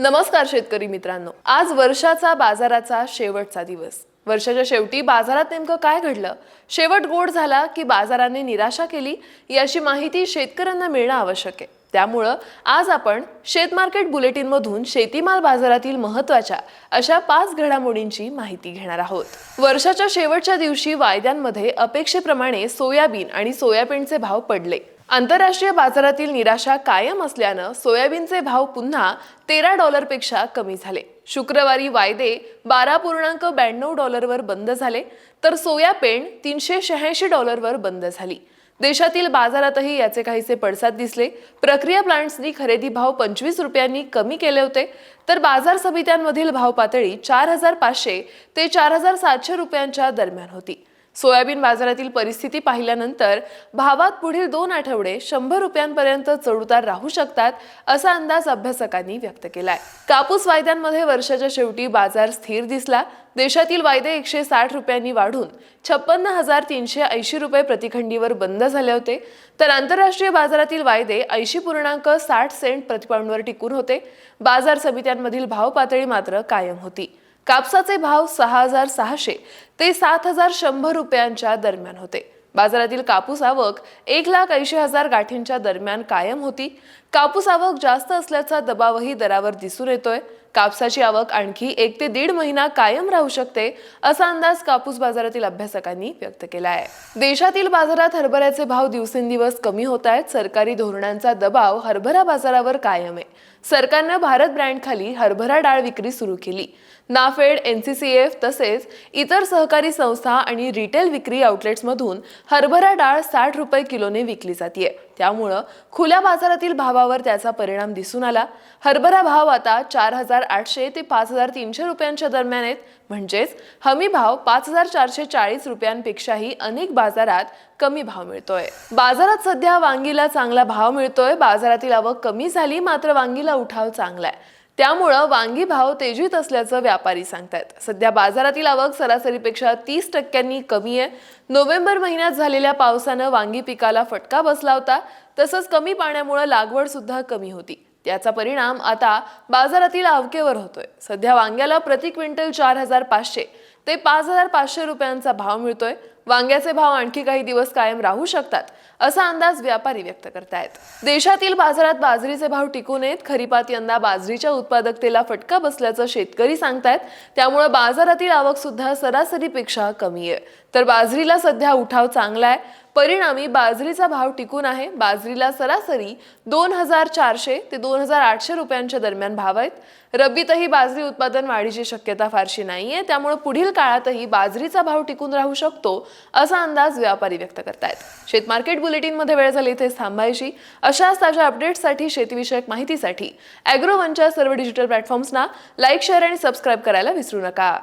नमस्कार शेतकरी मित्रांनो. आज वर्षाचा बाजाराचा शेवटचा दिवस. वर्षाच्या शेवटी बाजारात नेमकं काय घडलं? शेवट गोड झाला की बाजाराने निराशा केली? याची माहिती शेतकऱ्यांना मिळणं आवश्यक आहे. त्यामुळं आज आपण शेत मार्केट बुलेटिनमधून शेतीमाल बाजारातील महत्त्वाच्या अशा पाच घडामोडींची माहिती घेणार आहोत. वर्षाच्या शेवटच्या दिवशी वायद्यांमध्ये अपेक्षेप्रमाणे सोयाबीन आणि सोयाबीनचे भाव पडले. आंतरराष्ट्रीय बाजारातील निराशा कायम असल्यानं सोयाबीनचे भाव पुन्हा तेरा डॉलरपेक्षा कमी झाले. शुक्रवारी वायदे बारा पूर्णांक ब्याण्णव डॉलरवर बंद झाले तर सोयाबीन तीनशे शहाऐंशी डॉलरवर बंद झाली. देशातील बाजारातही याचे काहीसे पडसाद दिसले. प्रक्रिया प्लांट्सनी खरेदी भाव पंचवीस रुपयांनी कमी केले होते तर बाजार समित्यांमधील भाव पातळी चार हजार पाचशे ते चार हजार सातशे रुपयांच्या दरम्यान होती. सोयाबीन बाजारातील परिस्थिती पाहिल्यानंतर भावात पुढील दोन आठवडे शंभर रुपयांपर्यंत चढउतार राहू शकतात असा अंदाज अभ्यासकांनी व्यक्त केलाय. कापूस वायद्यांमध्ये वर्षाच्या शेवटी बाजार स्थिर दिसला. देशातील वायदे एकशे साठ रुपयांनी वाढून छप्पन्न हजार तीनशे ऐंशी रुपये प्रतिखंडीवर बंद झाले होते. तर आंतरराष्ट्रीय बाजारातील वायदे ऐंशी पूर्णांक साठ सेंट प्रतिपाऊंडवर टिकून होते. बाजार समित्यांमधील भाव पातळी मात्र कायम होती. कापसाचे भाव सहा हजार सहाशे ते सात हजार शंभर रुपयांच्या दरम्यान होते. बाजारातील कापूस आवक एक लाख ऐंशी हजार गाठींच्या दरम्यान कायम होती. कापूस आवक जास्त असल्याचा दबावही दरावर दिसून येतोय. कापसाची आवक आणखी एक ते दीड महिना कायम राहू शकते असा अंदाज कापूस बाजारातील अभ्यासकांनी व्यक्त केला आहे देशातील बाजारात हरभऱ्याचे भाव दिवसेंदिवस कमी होत आहेत. सरकारी धोरणांचा दबाव हरभरा बाजारावर कायम आहे. सरकारनं भारत ब्रँडखाली हरभरा डाळ विक्री सुरू केली. नाफेड एनसीसीएफ तसेच इतर सहकारी संस्था आणि रिटेल विक्री आउटलेट्समधून हरभरा डाळ साठ रुपये किलोने विकली जाते त्यामुळं खुल्या बाजारातील भावावर त्याचा परिणाम दिसून आला. हरभरा भाव आता चार हजार आठशे ते पाच हजार तीनशे रुपयांच्या दरम्यान आहेत. म्हणजेच हमी भाव पाच हजार चारशे चाळीस रुपयांपेक्षाही अनेक बाजारात कमी भाव मिळतोय. बाजारात सध्या वांगीला चांगला भाव मिळतोय. बाजारातील आवक कमी झाली मात्र वांगीला उठाव चांगला आहे त्यामुळं वांगी भाव तेजीत असल्याचं व्यापारी सांगतायत. सध्या बाजारातील आवक सरासरीपेक्षा तीस टक्क्यांनी कमी आहे. नोव्हेंबर महिन्यात झालेल्या पावसानं वांगी पिकाला फटका बसला होता. तसंच कमी पाण्यामुळे लागवड सुद्धा कमी होती. त्याचा परिणाम आता बाजारातील आवकेवर होतोय. सध्या वांग्याला प्रति क्विंटल चार हजार पाचशे ते पाच हजार पाचशे रुपयांचा भाव मिळतोय. वांग्याचे भाव आणखी काही दिवस कायम राहू शकतात असा अंदाज व्यापारी व्यक्त करतायत. देशातील बाजारात बाजरीचे भाव टिकून येत खरीपात यंदा बाजरीच्या उत्पादकतेला फटका बसल्याचं शेतकरी सांगतायत. त्यामुळे बाजारातील आवक सुद्धा सरासरीपेक्षा कमी आहे. तर बाजरीला सध्या उठाव चांगला आहे. परिणामी बाजरीचा भाव टिकून आहे. बाजरीला सरासरी दोन हजार चारशे ते दोन हजार आठशे रुपयांच्या दरम्यान भाव आहेत. रब्बीतही बाजरी उत्पादन वाढीची शक्यता फारशी नाही आहे त्यामुळे पुढील काळातही बाजरीचा भाव टिकून राहू शकतो असा अंदाज व्यापारी व्यक्त करतायत. शेत मार्केट बुलेटिनमध्ये वेळ झाली इथे थांबायची. अशाच ताज्या अपडेट्ससाठी शेतीविषयक माहितीसाठी अॅग्रोवनच्या सर्व डिजिटल प्लॅटफॉर्म्सना लाईक शेअर आणि सबस्क्राईब करायला विसरू नका.